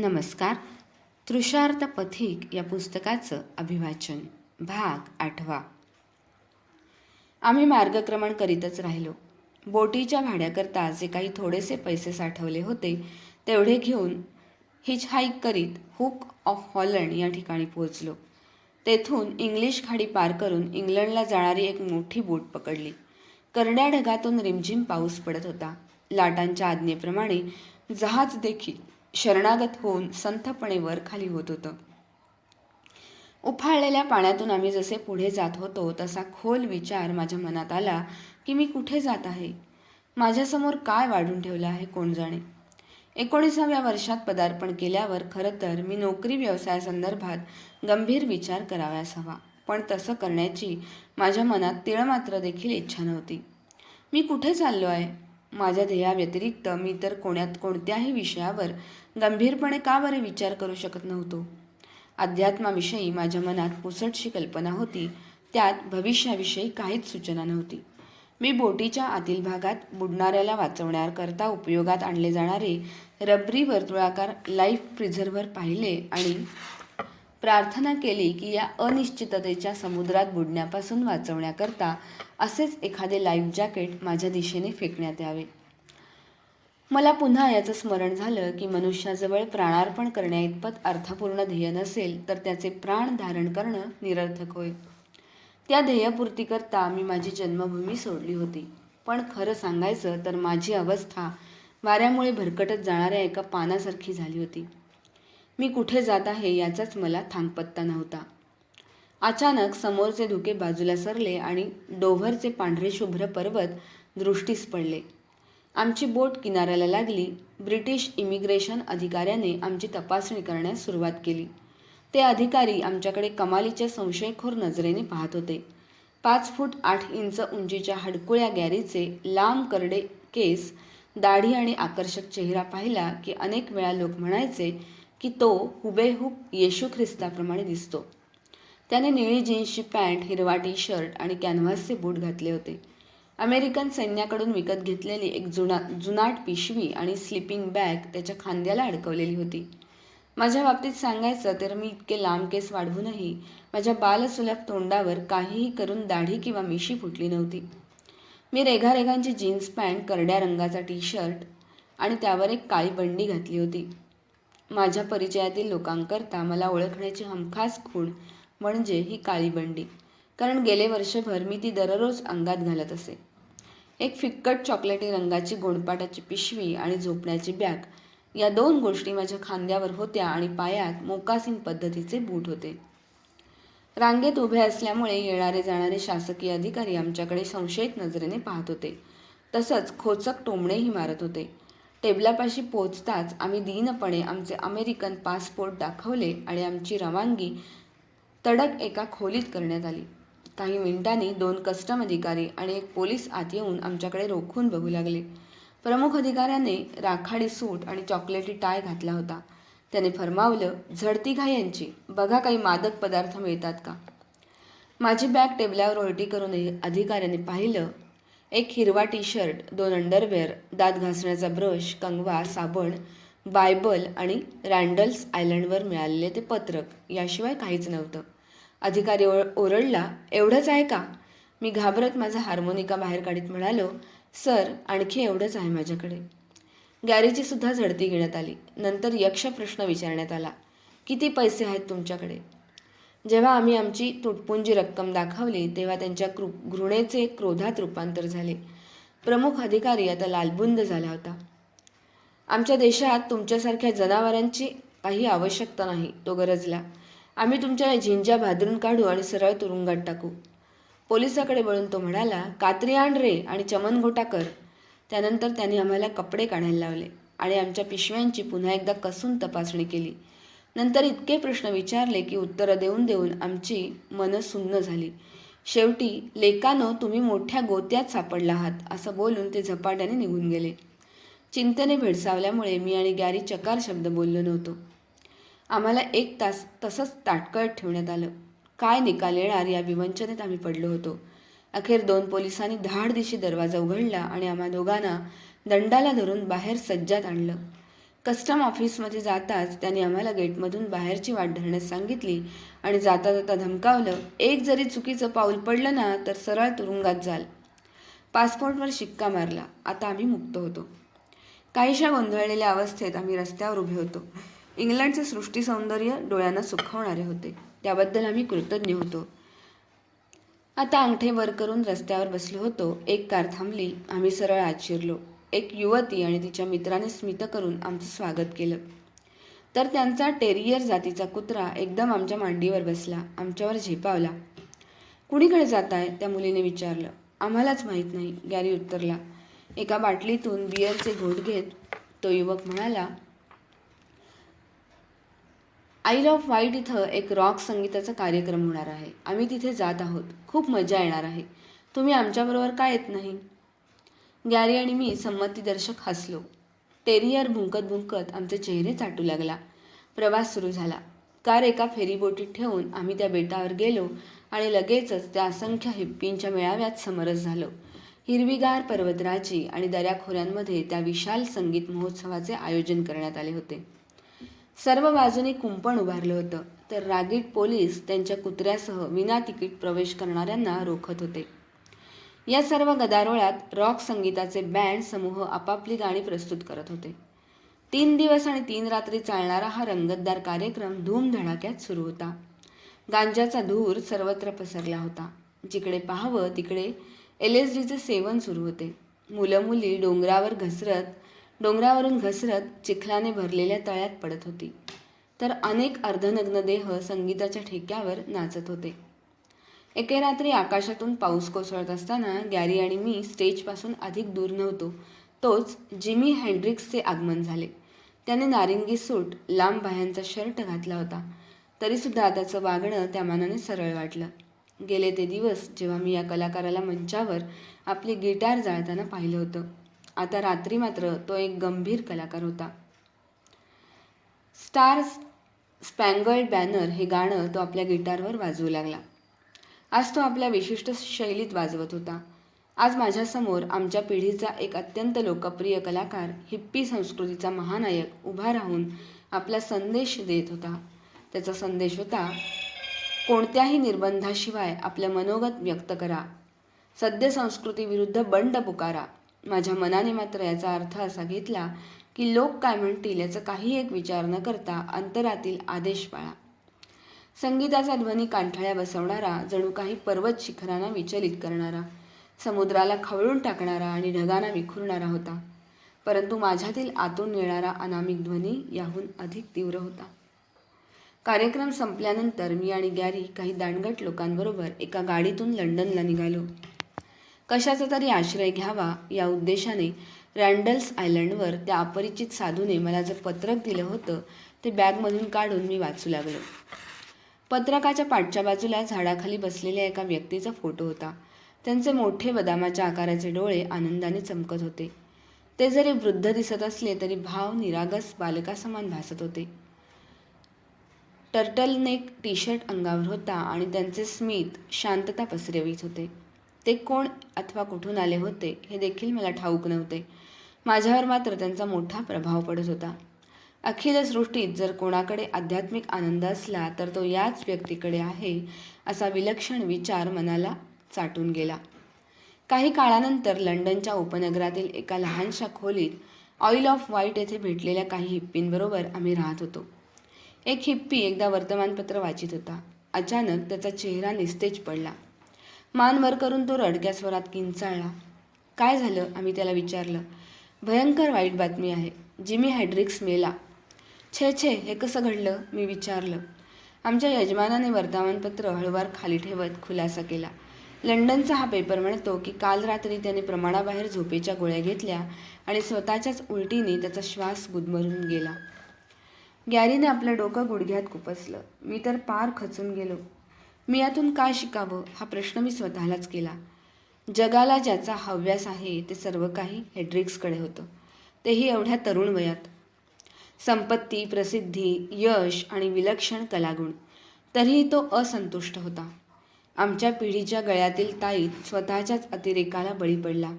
नमस्कार. तृषार्थ पथिक या पुस्तकाचं अभिवाचन भाग आठवा. आम्ही मार्गक्रमण करीतच राहिलो. बोटीच्या भाड्याकरता जे काही थोडेसे पैसे साठवले होते तेवढे घेऊन हिच हाईक करीत हुक ऑफ हॉलंड या ठिकाणी पोहोचलो. तेथून इंग्लिश खाडी पार करून इंग्लंडला जाणारी एक मोठी बोट पकडली. करड्या ढगातून रिमझिम पाऊस पडत होता. लाटांच्या आज्ञेप्रमाणे जहाज देखील शरणागत होऊन संथपणे वर खाली होत होतं. उफाळलेल्या पाण्यातून आम्ही जसे पुढे जात होतो तसा खोल विचार माझ्या मनात आला की मी कुठे जात आहे? माझ्यासमोर काय वाढून ठेवलं आहे कोण जाणे एकोणीसाव्या वर्षात पदार्पण केल्यावर खरं तर मी नोकरी व्यवसायासंदर्भात गंभीर विचार कराव्यास हवा. पण तसं करण्याची माझ्या मनात तिळमात्र देखील इच्छा नव्हती. मी कुठे चाललो आहे? माझ्या ध्येयाव्यतिरिक्त मी तर कोण्यात कोणत्याही विषयावर गंभीरपणे का बरे विचार करू शकत नव्हतो. अध्यात्माविषयी माझ्या मनात पुसटशी कल्पना होती त्यात भविष्याविषयी काहीच सूचना नव्हती. मी बोटीच्या आतील भागात बुडणाऱ्याला वाचवण्याकरता उपयोगात आणले जाणारे रबरी वर्तुळाकार लाईफ प्रिझर्व्हर पाहिले आणि प्रार्थना केली की या अनिश्चिततेच्या समुद्रात बुडण्यापासून वाचवण्याकरता असेच एखादे लाईफ जॅकेट माझ्या दिशेने फेकण्यात यावे. मला पुन्हा याचं स्मरण झालं की मनुष्याजवळ प्राणार्पण करण्याइतपत अर्थपूर्ण ध्येय नसेल तर त्याचे प्राण धारण करणं निरर्थक होय. त्या ध्येयपूर्तीकरता मी माझी जन्मभूमी सोडली होती. पण खरं सांगायचं तर माझी अवस्था वाऱ्यामुळे भरकटत जाणाऱ्या एका पानासारखी झाली होती. मी कुठे जात आहे याचाच मला थांगपत्ता नव्हता. अचानक समोरचे धुके बाजूला सरले आणि डोव्हरचे पांढरे शुभ्र पर्वत दृष्टीस पडले. आमची बोट किनाऱ्याला लागली. ब्रिटिश इमिग्रेशन अधिकाऱ्याने आमची तपासणी करण्यास सुरुवात केली. ते अधिकारी आमच्याकडे कमालीच्या संशयखोर नजरेने पाहत होते. पाच फूट आठ इंच उंचीच्या हडकुळ्या गॅरीचे लांब करडे केस दाढी आणि आकर्षक चेहरा पाहिला की अनेक वेळा लोक म्हणायचे की तो हुबेहूब येशू ख्रिस्ताप्रमाणे दिसतो. त्याने निळी जीन्सची पॅन्ट हिरवा टी शर्ट आणि कॅनव्हासचे बूट घातले होते. अमेरिकन सैन्याकडून विकत घेतलेली एक जुना जुनाट पिशवी आणि स्लिपिंग बॅग त्याच्या खांद्याला अडकवलेली होती. माझ्या बाबतीत सांगायचं तर मी इतके लांब केस वाढवूनही माझ्या बालसुलभ तोंडावर काहीही करून दाढी किंवा मिशी फुटली नव्हती. मी रेघारेघांची जीन्स पॅन्ट करड्या रंगाचा टी शर्ट आणि त्यावर एक काळी बंडी घातली होती. माझ्या परिचयातील लोकांकरता मला ओळखण्याची हमखास खूण म्हणजे ही काळी बंडी. कारण गेले वर्षभर मी ती दररोज अंगात घालत असे. एक फिक्कट चॉकलेटी रंगाची गोंडपाटाची पिशवी आणि झोपण्याची बॅग या दोन गोष्टी माझ्या खांद्यावर होत्या आणि पायात मोकासीन पद्धतीचे बूट होते. रांगेत उभे असल्यामुळे येणारे जाणारे शासकीय अधिकारी आमच्याकडे संशयित नजरेने पाहत होते. तसंच खोचक टोमणेही मारत होते. टेबलापाशी पोचताच आम्ही दीनपणे आमचे अमेरिकन पासपोर्ट दाखवले आणि आमची रवानगी तडक एका खोलीत करण्यात आली. काही मिनिटांनी दोन कस्टम अधिकारी आणि एक पोलीस आत येऊन आमच्याकडे रोखून बघू लागले. प्रमुख अधिकाऱ्याने राखाडी सूट आणि चॉकलेटी टाय घातला होता. त्याने फरमावलं झडती घा यांची. बघा काही मादक पदार्थ मिळतात का? माझी बॅग टेबलावर उलटी करून अधिकाऱ्याने पाहिलं. एक हिरवा टी शर्ट दोन अंडरवेअर दात घासण्याचा ब्रश कंगवा साबण बायबल आणि रँडल्स आयलंडवर मिळालेले ते पत्रक याशिवाय काहीच नव्हतं. अधिकारी ओ ओरडला एवढंच आहे का? मी घाबरत माझा हार्मोनिका बाहेर काढीत म्हणालो सर आणखी एवढंच आहे माझ्याकडे. गॅरेजची सुद्धा झडती घेण्यात आली. नंतर यक्ष प्रश्न विचारण्यात आला किती पैसे आहेत तुमच्याकडे? जेव्हा आम्ही आमची तुटपुंजी रक्कम दाखवली तेव्हा त्यांच्या कृ घृणेचे क्रोधात रूपांतर झाले. प्रमुख अधिकारी आता लालबुंद झाला होता. आमच्या देशात तुमच्यासारख्या जनावरांची काही आवश्यकता नाही तो गरजला. आम्ही तुमच्या झिंजा भादरून काढू आणि सरळ तुरुंगात टाकू. पोलिसाकडे वळून तो म्हणाला कात्री आण रे आणि चमनगोटा कर. त्यानंतर त्याने आम्हाला कपडे काढायला लावले आणि आमच्या पिशव्यांची पुन्हा एकदा कसून तपासणी केली. नंतर इतके प्रश्न विचारले की उत्तरं देऊन देऊन आमची मनं सुन्न झाली. शेवटी लेकानो तुम्ही मोठ्या गोत्यात सापडला आहात असं बोलून ते झपाट्याने निघून गेले. चिंतेने भेडसावल्यामुळे मी आणि गॅरी चकार शब्द बोललो नव्हतो. आम्हाला एक तास तसंच ताटकळत ठेवण्यात आलं. काय निकाल येणार? या विवंचनेत आम्ही पडलो होतो. अखेर दोन पोलिसांनी धाड दिशी दरवाजा उघडला आणि आम्हा दोघांना दंडाला धरून बाहेर सज्जात आणलं. कस्टम ऑफिसमध्ये जाताच त्यांनी आम्हाला गेटमधून बाहेरची वाट धरण्यास सांगितली आणि जाता जाता धमकावलं एक जरी चुकीचं पाऊल पडलं ना तर सरळ तुरुंगात जाल. पासपोर्टवर शिक्का मारला. आता आम्ही मुक्त होतो. काहीशा गोंधळलेल्या अवस्थेत आम्ही रस्त्यावर उभे होतो. इंग्लंडचे सृष्टी सौंदर्य डोळ्यांना सुखवणारे होते. त्याबद्दल आम्ही कृतज्ञ होतो. आता अंगठे वर करून रस्त्यावर बसलो होतो. एक कार थांबली. आम्ही सरळ आत शिरलो. एक युवती आणि तिच्या मित्राने स्मित करून आमचं स्वागत केलं. तर त्यांचा टेरियर जातीचा कुत्रा एकदम आमच्या मांडीवर बसला आमच्यावर झेपावला. कुणीकडे जात आहे त्या मुलीने विचारलं. आम्हालाच माहीत नाही गॅरी उत्तरला. एका बाटलीतून बियरचे घोट घेत तो युवक म्हणाला आईल ऑफ व्हाईट इथं एक रॉक संगीताचा कार्यक्रम होणार आहे. आम्ही तिथे जात आहोत. खूप मजा येणार आहे. तुम्ही आमच्याबरोबर का येत नाही? गॅरी आणि मी संमतीदर्शक हसलो. टेरियर भुंकत भुंकत आमचे चेहरे चाटू लागला. प्रवास सुरू झाला. कार एका फेरीबोटीत ठेवून आम्ही त्या बेटावर गेलो आणि लगेचच त्या असंख्य हिप्पींच्या मेळाव्यात समरस झालो. हिरवीगार पर्वतराजी आणि दऱ्याखोऱ्यांमध्ये त्या विशाल संगीत महोत्सवाचे आयोजन करण्यात आले होते. सर्व बाजूने कुंपण उभारलं होतं तर रागीट पोलीस त्यांच्या कुत्र्यासह विना तिकीट प्रवेश करणाऱ्यांना रोखत होते. या सर्व गदारोळात रॉक संगीताचे बँड समूह आपापली गाणी प्रस्तुत करत होते. तीन दिवस आणि तीन रात्री चालणारा हा रंगतदार कार्यक्रम धूमधडाक्यात सुरू होता. गांजाचा धूर सर्वत्र पसरला होता. जिकडे पाहावं तिकडे एल एस डीचे सेवन सुरू होते. मुलं मुली डोंगरावर घसरत डोंगरावरून घसरत चिखलाने भरलेल्या तळ्यात पडत होती. तर अनेक अर्धनग्न देह संगीताच्या ठेक्यावर नाचत होते. एके रात्री आकाशातून पाऊस कोसळत असताना गॅरी आणि मी स्टेजपासून अधिक दूर नव्हतो. तोच जिमी हँड्रिक्सचे आगमन झाले. त्याने नारिंगी सूट लांब बाह्यांचा शर्ट घातला होता. तरीसुद्धा त्याचं वागणं त्या मानाने सरळ वाटलं. गेले ते दिवस जेव्हा मी या कलाकाराला मंचावर आपली गिटार जाळताना पाहिलं होतं. आता रात्री मात्र तो एक गंभीर कलाकार होता. स्टार स्पँगल्ड बॅनर हे गाणं तो आपल्या गिटारवर वाजवू लागला. आज तो आपल्या विशिष्ट शैलीत वाजवत होता. आज माझ्यासमोर आमच्या पिढीचा एक अत्यंत लोकप्रिय कलाकार हिप्पी संस्कृतीचा महानायक उभा राहून आपला संदेश देत होता. त्याचा संदेश होता कोणत्याही निर्बंधाशिवाय आपलं मनोगत व्यक्त करा. सद्य संस्कृतीविरुद्ध बंड पुकारा. माझ्या मनाने मात्र याचा अर्थ असा घेतला की लोक काय म्हणतील याचा काही एक विचार न करता अंतरातील आदेश पाळा. संगीताचा ध्वनी कांठाळ्या बसवणारा जणू काही पर्वत शिखरांना विचलित करणारा समुद्राला खवळून टाकणारा आणि ढगांना विखुरणारा होता. परंतु माझ्यातील आतून येणारा अनामिक ध्वनी याहून अधिक तीव्र होता. कार्यक्रम संपल्यानंतर मी आणि गॅरी काही दांडगट लोकांबरोबर एका गाडीतून लंडनला निघालो. कशाचा तरी आश्रय घ्यावा या उद्देशाने रँडल्स आयलंडवर त्या अपरिचित साधूने मला जे पत्रक दिलं होतं ते बॅगमधून काढून मी वाचू लागलो. पत्रकाच्या पाठच्या बाजूला झाडाखाली बसलेल्या एका व्यक्तीचा फोटो होता. त्यांचे मोठे बदामाच्या आकाराचे डोळे आनंदाने चमकत होते. ते जरी वृद्ध दिसत असले तरी भाव निरागस बालकासमान भासत होते. टर्टलनेक टी शर्ट अंगावर होता आणि त्यांचे स्मित शांतता पसरवीत होते. ते कोण अथवा कुठून आले होते हे देखील मला ठाऊक नव्हते. माझ्यावर मात्र त्यांचा मोठा प्रभाव पडत होता. अखिल सृष्टीत जर कोणाकडे आध्यात्मिक आनंद असला तर तो याच व्यक्तीकडे आहे असा विलक्षण विचार मनाला चाटून गेला. काही काळानंतर लंडनच्या उपनगरातील एका लहानशा खोलीत ऑइल ऑफ व्हाईट येथे भेटलेल्या काही हिप्पींबरोबर आम्ही राहत होतो. एक हिप्पी एकदा वर्तमानपत्र वाचित होता. अचानक त्याचा चेहरा निस्तेज पडला. मान वर करून तो रडक्या स्वरात किंचाळला. काय झालं? आम्ही त्याला विचारलं. भयंकर वाईट बातमी आहे. जिमी हॅड्रिक्स मेला. छे छे हे कसं घडलं? मी विचारलं. आमच्या यजमानाने वर्तमानपत्र हळूवार खाली ठेवत खुलासा केला. लंडनचा हा पेपर म्हणतो की काल रात्री त्याने प्रमाणाबाहेर झोपेच्या गोळ्या घेतल्या आणि स्वतःच्याच उलटीने त्याचा श्वास गुदमरून गेला. गॅरीने आपलं डोकं गुडघ्यात खुपसलं मी तर पार खचून गेलो. मी यातून काय शिकावं? हा प्रश्न मी स्वतःलाच केला. जगाला ज्याचा हव्यास आहे ते सर्व काही हेड्रिक्सकडे होतं. तेही एवढ्या तरुण वयात. संपत्ती प्रसिद्धी यश आणि विलक्षण कलागुण. तरीही तो असंतुष्ट होता. आमच्या पिढीच्या गळ्यातील ताईत स्वतःच्याच अतिरेकाला बळी पडला.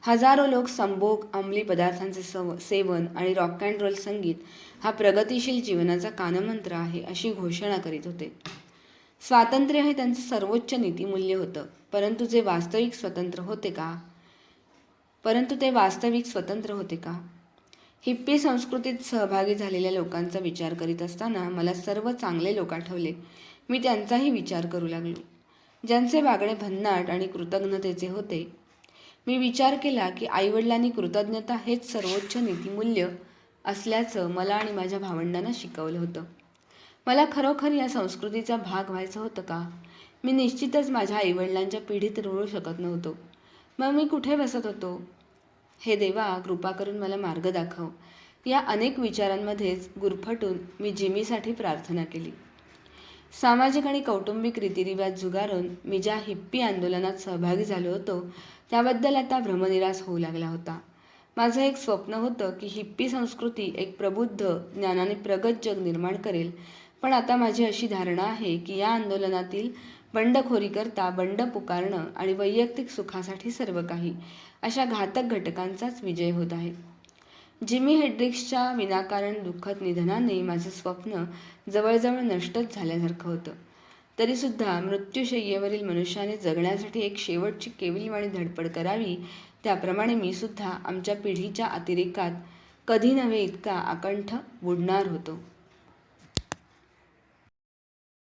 हजारो लोक संभोग अंमली पदार्थांचे सव सेवन आणि रॉक अँड रोल संगीत हा प्रगतिशील जीवनाचा कानमंत्र आहे अशी घोषणा करीत होते. स्वातंत्र्य हे त्यांचं सर्वोच्च नीतिमूल्य होतं. परंतु जे वास्तविक स्वतंत्र होते का? परंतु ते वास्तविक स्वतंत्र होते का? हिप्पी संस्कृतीत सहभागी झालेल्या लोकांचा विचार करीत असताना मला सर्व चांगले लोक आठवले. मी त्यांचाही विचार करू लागलो. ज्यांचे वागणे भन्नाट आणि कृतज्ञतेचे होते. मी विचार केला की आईवडिलांनी कृतज्ञता हेच सर्वोच्च नीतिमूल्य असल्याचं मला आणि माझ्या भावंडांना शिकवलं होतं. मला खरोखर या संस्कृतीचा भाग व्हायचं होतं का? मी निश्चितच माझ्या आईवडिलांच्या पिढीत रुळू शकत नव्हतो. मग मी कुठे बसत होतो? हे देवा कृपा करून मला मार्ग दाखव. या अनेक विचारांमध्येच गुरफटून मी जिमीसाठी प्रार्थना केली. सामाजिक आणि कौटुंबिक रीतिरिवाज जुगारून मी ज्या हिप्पी आंदोलनात सहभागी झालो होतो त्याबद्दल आता भ्रमनिरास होऊ लागला होता. माझं एक स्वप्न होतं की हिप्पी संस्कृती एक प्रबुद्ध ज्ञानाने प्रगत जग निर्माण करेल. पण आता माझी अशी धारणा आहे की या आंदोलनातील बंडखोरीकरता बंड पुकारणं आणि वैयक्तिक सुखासाठी सर्व काही अशा घातक घटकांचाच विजय होत आहे. जिमी हेड्रिक्सच्या विनाकारण दुःखद निधनाने माझं स्वप्न जवळजवळ नष्टच झाल्यासारखं होतं. तरीसुद्धा मृत्यूशय्येवरील मनुष्याने जगण्यासाठी एक शेवटची केविलवाणी धडपड करावी त्याप्रमाणे मी सुद्धा आमच्या पिढीच्या अतिरेकात कधी नव्हे इतका आकंठ बुडणार होतो.